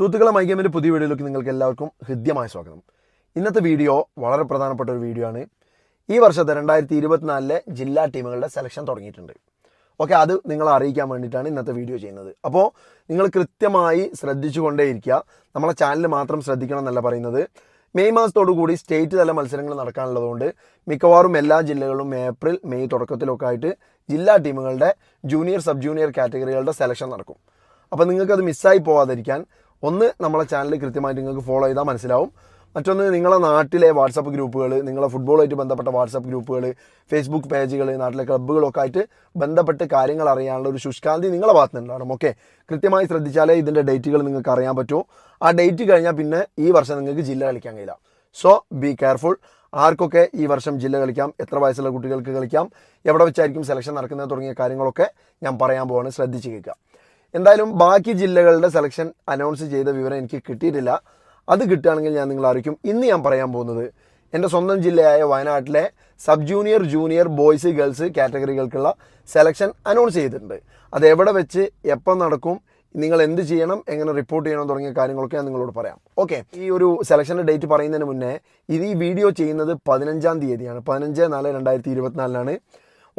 സുഹൃത്തുക്കളെ മൈഗേമിന്റെ പുതിയ വീഡിയോയിലേക്ക് നിങ്ങൾക്ക് എല്ലാവർക്കും ഹൃദ്യമായ സ്വാഗതം. ഇന്നത്തെ വീഡിയോ വളരെ പ്രധാനപ്പെട്ട ഒരു വീഡിയോ ആണ്. ഈ വർഷത്തെ രണ്ടായിരത്തി ഇരുപത്തിനാലിലെ ജില്ലാ ടീമുകളുടെ സെലക്ഷൻ തുടങ്ങിയിട്ടുണ്ട്. ഓക്കെ അത് നിങ്ങളെ അറിയിക്കാൻ വേണ്ടിയിട്ടാണ് ഇന്നത്തെ വീഡിയോ ചെയ്യുന്നത്. അപ്പോൾ നിങ്ങൾ കൃത്യമായി ശ്രദ്ധിച്ചുകൊണ്ടേയിരിക്കുക. നമ്മളെ ചാനൽ മാത്രം ശ്രദ്ധിക്കണം എന്നല്ല പറയുന്നത്. മെയ് മാസത്തോടു കൂടി സ്റ്റേറ്റ് തല മത്സരങ്ങൾ നടക്കാനുള്ളതുകൊണ്ട് മിക്കവാറും എല്ലാ ജില്ലകളിലും ഏപ്രിൽ മെയ് തുടക്കത്തിലൊക്കെ ആയിട്ട് ജില്ലാ ടീമുകളുടെ ജൂനിയർ സബ് ജൂനിയർ കാറ്റഗറികളുടെ സെലക്ഷൻ നടക്കും. അപ്പോൾ നിങ്ങൾക്കത് മിസ്സായി പോവാതിരിക്കാൻ ഒന്ന് നമ്മളെ ചാനൽ കൃത്യമായിട്ട് നിങ്ങൾക്ക് ഫോളോ ചെയ്താൽ മനസ്സിലാവും. മറ്റൊന്ന് നിങ്ങളുടെ നാട്ടിലെ വാട്സപ്പ് ഗ്രൂപ്പുകൾ നിങ്ങളെ ഫുട്ബോളുമായിട്ട് ബന്ധപ്പെട്ട വാട്സപ്പ് ഗ്രൂപ്പുകൾ ഫേസ്ബുക്ക് പേജുകൾ നാട്ടിലെ ക്ലബ്ബുകളൊക്കെ ആയിട്ട് ബന്ധപ്പെട്ട് കാര്യങ്ങൾ അറിയാനുള്ള ഒരു ശുഷ്കാന്തി നിങ്ങളെ ഭാഗത്ത് നിന്നുണ്ടാവണം ഓക്കെ കൃത്യമായി ശ്രദ്ധിച്ചാലേ ഇതിന്റെ ഡേറ്റുകൾ നിങ്ങൾക്ക് അറിയാൻ പറ്റൂ. ആ ഡേറ്റ് കഴിഞ്ഞാൽ പിന്നെ ഈ വർഷം നിങ്ങൾക്ക് ജില്ല കളിക്കാൻ കഴിയില്ല. സോ ബി കെയർഫുൾ ആർക്കൊക്കെ ഈ വർഷം ജില്ല കളിക്കാം എത്ര വയസ്സുള്ള കുട്ടികൾക്ക് കളിക്കാം എവിടെ വെച്ചായിരിക്കും സെലക്ഷൻ നടക്കുന്നത് തുടങ്ങിയ കാര്യങ്ങളൊക്കെ ഞാൻ പറയാൻ പോവാണ്. ശ്രദ്ധിച്ച് കേൾക്കുക. എന്തായാലും ബാക്കി ജില്ലകളുടെ സെലക്ഷൻ അനൗൺസ് ചെയ്ത വിവരം എനിക്ക് കിട്ടിയിട്ടില്ല. അത് കിട്ടുകയാണെങ്കിൽ ഞാൻ നിങ്ങൾ അറിയിക്കും. ഇന്ന് ഞാൻ പറയാൻ പോകുന്നത് എന്റെ സ്വന്തം ജില്ലയായ വയനാട്ടിലെ sub junior junior boys girls കാറ്റഗറികൾക്കുള്ള selection announce ചെയ്തിട്ടുണ്ട്. അത് എവിടെ വെച്ച് എപ്പം നടക്കും നിങ്ങൾ എന്ത് ചെയ്യണം എങ്ങനെ റിപ്പോർട്ട് ചെയ്യണം തുടങ്ങിയ കാര്യങ്ങളൊക്കെ ഞാൻ നിങ്ങളോട് പറയാം. ഓക്കെ ഈ ഒരു സെലക്ഷന്റെ ഡേറ്റ് പറയുന്നതിന് മുന്നേ ഇത് ഈ വീഡിയോ ചെയ്യുന്നത് പതിനഞ്ചാം തീയതിയാണ്. പതിനഞ്ച് നാല് രണ്ടായിരത്തി ഇരുപത്തിനാലിനാണ്.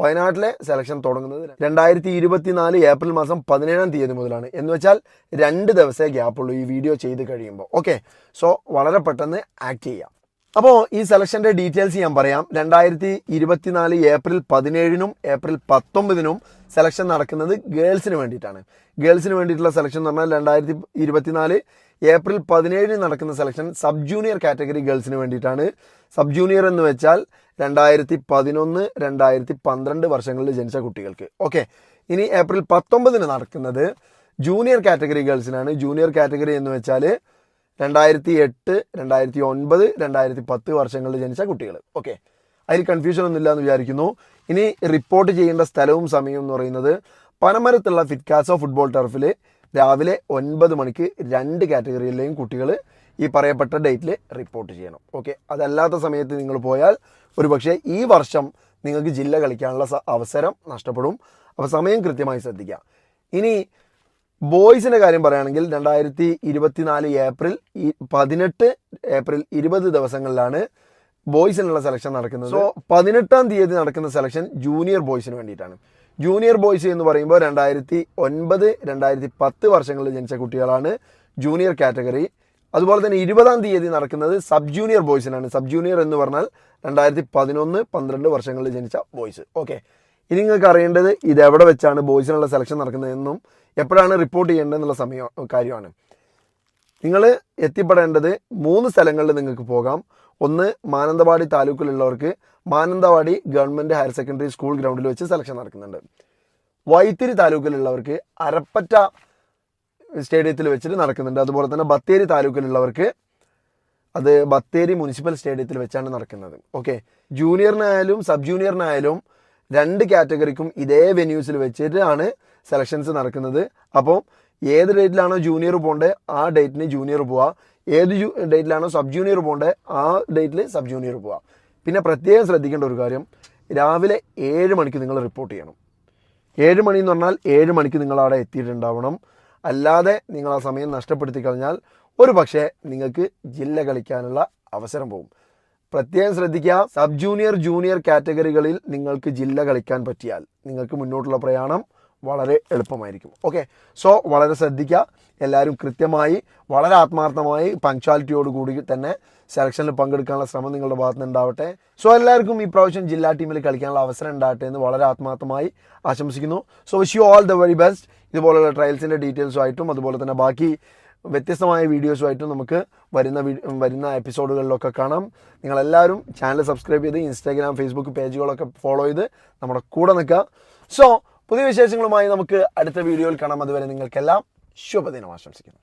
വയനാട്ടിലെ സെലക്ഷൻ തുടങ്ങുന്നത് രണ്ടായിരത്തി ഇരുപത്തിനാല് ഏപ്രിൽ മാസം പതിനേഴാം തീയതി മുതലാണ്. എന്ന് വെച്ചാൽ രണ്ട് ദിവസമേ ഗ്യാപ്പുള്ളൂ ഈ വീഡിയോ ചെയ്ത് കഴിയുമ്പോൾ. ഓക്കെ സോ വളരെ പെട്ടെന്ന് ആക്ട് ചെയ്യാം. അപ്പോൾ ഈ സെലക്ഷന്റെ ഡീറ്റെയിൽസ് ഞാൻ പറയാം. രണ്ടായിരത്തി ഇരുപത്തിനാല് ഏപ്രിൽ പതിനേഴിനും ഏപ്രിൽ പത്തൊമ്പതിനും സെലക്ഷൻ നടക്കുന്നത് ഗേൾസിന് വേണ്ടിയിട്ടാണ്. ഗേൾസിന് വേണ്ടിയിട്ടുള്ള സെലക്ഷൻ എന്ന് പറഞ്ഞാൽ രണ്ടായിരത്തി ഇരുപത്തിനാല് ഏപ്രിൽ പതിനേഴിന് നടക്കുന്ന സെലക്ഷൻ സബ് ജൂനിയർ കാറ്റഗറി ഗേൾസിന് വേണ്ടിയിട്ടാണ്. സബ് ജൂനിയർ എന്ന് വെച്ചാൽ രണ്ടായിരത്തി പതിനൊന്ന് രണ്ടായിരത്തി പന്ത്രണ്ട് വർഷങ്ങളിൽ ജനിച്ച കുട്ടികൾക്ക്. ഓക്കെ ഇനി ഏപ്രിൽ പത്തൊമ്പതിന് നടക്കുന്നത് ജൂനിയർ കാറ്റഗറി ഗേൾസിനാണ്. ജൂനിയർ കാറ്റഗറി എന്ന് വെച്ചാൽ രണ്ടായിരത്തി എട്ട് രണ്ടായിരത്തി ഒൻപത് രണ്ടായിരത്തി പത്ത് വർഷങ്ങളിൽ ജനിച്ച കുട്ടികൾ ഓക്കെ അതിൽ കൺഫ്യൂഷൻ ഒന്നുമില്ല എന്ന് വിചാരിക്കുന്നു. ഇനി റിപ്പോർട്ട് ചെയ്യേണ്ട സ്ഥലവും സമയവും എന്ന് പറയുന്നത് പനമരത്തുള്ള ഫിറ്റ്കാസോ ഫുട്ബോൾ ടർഫിൽ രാവിലെ ഒൻപത് മണിക്ക് രണ്ട് കാറ്റഗറിയിലെയും കുട്ടികൾ ഈ പറയപ്പെട്ട ഡേറ്റിൽ റിപ്പോർട്ട് ചെയ്യണം. ഓക്കെ അതല്ലാത്ത സമയത്ത് നിങ്ങൾ പോയാൽ ഒരുപക്ഷേ ഈ വർഷം നിങ്ങൾക്ക് ജില്ല കളിക്കാനുള്ള അവസരം നഷ്ടപ്പെടും. അപ്പോൾ സമയം കൃത്യമായി ശ്രദ്ധിക്കുക ഇനി ബോയ്സിന്റെ കാര്യം പറയുകയാണെങ്കിൽ രണ്ടായിരത്തി ഇരുപത്തിനാല് ഏപ്രിൽ പതിനെട്ട് ഏപ്രിൽ ഇരുപത് ദിവസങ്ങളിലാണ് ബോയ്സിനുള്ള സെലക്ഷൻ നടക്കുന്നത്. സോ പതിനെട്ടാം തീയതി നടക്കുന്ന സെലക്ഷൻ ജൂനിയർ ബോയ്സിന് വേണ്ടിയിട്ടാണ്. ജൂനിയർ ബോയ്സ് എന്ന് പറയുമ്പോൾ രണ്ടായിരത്തി ഒൻപത് രണ്ടായിരത്തി പത്ത് വർഷങ്ങളിൽ ജനിച്ച കുട്ടികളാണ് ജൂനിയർ കാറ്റഗറി അതുപോലെ തന്നെ ഇരുപതാം തീയതി നടക്കുന്നത് സബ് ജൂനിയർ ബോയ്സിനാണ് സബ് ജൂനിയർ എന്ന് പറഞ്ഞാൽ രണ്ടായിരത്തി പതിനൊന്ന് പന്ത്രണ്ട് വർഷങ്ങളിൽ ജനിച്ച ബോയ്സ് ഓക്കെ ഇനി നിങ്ങൾക്ക് അറിയേണ്ടത് ഇത് എവിടെ വെച്ചാണ് ബോയ്സിനുള്ള സെലക്ഷൻ നടക്കുന്നതെന്നും എപ്പോഴാണ് റിപ്പോർട്ട് ചെയ്യേണ്ടതെന്നുള്ള സമയം കാര്യമാണ്. നിങ്ങൾ എത്തിപ്പെടേണ്ടത് മൂന്ന് സ്ഥലങ്ങളിൽ നിങ്ങൾക്ക് പോകാം. ഒന്ന് Mananthavady താലൂക്കിലുള്ളവർക്ക് Mananthavady government higher secondary school ഗ്രൗണ്ടിൽ വെച്ച് സെലക്ഷൻ നടക്കുന്നുണ്ട്. വൈത്തിരി താലൂക്കിലുള്ളവർക്ക് അരപ്പറ്റ സ്റ്റേഡിയത്തിൽ വെച്ചിട്ട് നടക്കുന്നുണ്ട്. അതുപോലെ തന്നെ ബത്തേരി താലൂക്കിലുള്ളവർക്ക് അത് ബത്തേരി മുനിസിപ്പൽ സ്റ്റേഡിയത്തിൽ വെച്ചാണ് നടക്കുന്നത്. ഓക്കെ ജൂനിയറിനായാലും സബ് ജൂനിയറിനായാലും രണ്ട് കാറ്റഗറിക്കും ഇതേ വെന്യൂസിൽ വെച്ചിട്ടാണ് സെലക്ഷൻസ് നടക്കുന്നത്. അപ്പോൾ ഏത് ഡേറ്റിലാണോ ജൂനിയർ പോകേണ്ടത് ആ ഡേറ്റിന് ജൂനിയർ പോവുക ഏത് ഡേറ്റിലാണോ സബ് ജൂനിയർ പോകേണ്ടത് ആ ഡേറ്റിൽ സബ് ജൂനിയർ പോവുക പിന്നെ പ്രത്യേകം ശ്രദ്ധിക്കേണ്ട ഒരു കാര്യം രാവിലെ ഏഴ് മണിക്ക് നിങ്ങൾ റിപ്പോർട്ട് ചെയ്യണം. ഏഴ് മണി എന്ന് പറഞ്ഞാൽ ഏഴ് മണിക്ക് നിങ്ങൾ അവിടെ എത്തിയിട്ടുണ്ടാവണം. അല്ലാതെ നിങ്ങൾ ആ സമയം നഷ്ടപ്പെടുത്തി കഴിഞ്ഞാൽ ഒരു പക്ഷേ നിങ്ങൾക്ക് ജില്ല കളിക്കാനുള്ള അവസരം പോകും പ്രത്യേകം ശ്രദ്ധിക്കുക സബ് ജൂനിയർ ജൂനിയർ കാറ്റഗറികളിൽ നിങ്ങൾക്ക് ജില്ല കളിക്കാൻ പറ്റിയാൽ നിങ്ങൾക്ക് മുന്നോട്ടുള്ള പ്രയാണം വളരെ എളുപ്പമായിരിക്കും. ഓക്കെ സോ വളരെ ശ്രദ്ധിക്കുക എല്ലാവരും കൃത്യമായി വളരെ ആത്മാർത്ഥമായി പങ്ക്ച്വാലിറ്റിയോട് കൂടി തന്നെ സെലക്ഷനിൽ പങ്കെടുക്കാനുള്ള ശ്രമം നിങ്ങളുടെ ഭാഗത്ത് ഉണ്ടാവട്ടെ സോ എല്ലാവർക്കും ഈ പ്രാവശ്യം ജില്ലാ ടീമിൽ കളിക്കാനുള്ള അവസരം ഉണ്ടാകട്ടെ എന്ന് വളരെ ആത്മാർത്ഥമായി ആശംസിക്കുന്നു. So wish you all the very best ഇതുപോലുള്ള ട്രയൽസിന്റെ ഡീറ്റെയിൽസുമായിട്ടും അതുപോലെ തന്നെ ബാക്കി വ്യത്യസ്തമായ വീഡിയോസുമായിട്ടും നമുക്ക് വരുന്ന വരുന്ന എപ്പിസോഡുകളിലൊക്കെ കാണാം. നിങ്ങളെല്ലാവരും ചാനൽ സബ്സ്ക്രൈബ് ചെയ്ത് ഇൻസ്റ്റാഗ്രാം ഫേസ്ബുക്ക് പേജുകളൊക്കെ ഫോളോ ചെയ്ത് നമ്മുടെ കൂടെ നിൽക്കുക. സോ പുതിയ വിശേഷങ്ങളുമായി നമുക്ക് അടുത്ത വീഡിയോയിൽ കാണാം. അതുവരെ നിങ്ങൾക്കെല്ലാം ശുഭദിനം ആശംസിക്കുന്നു.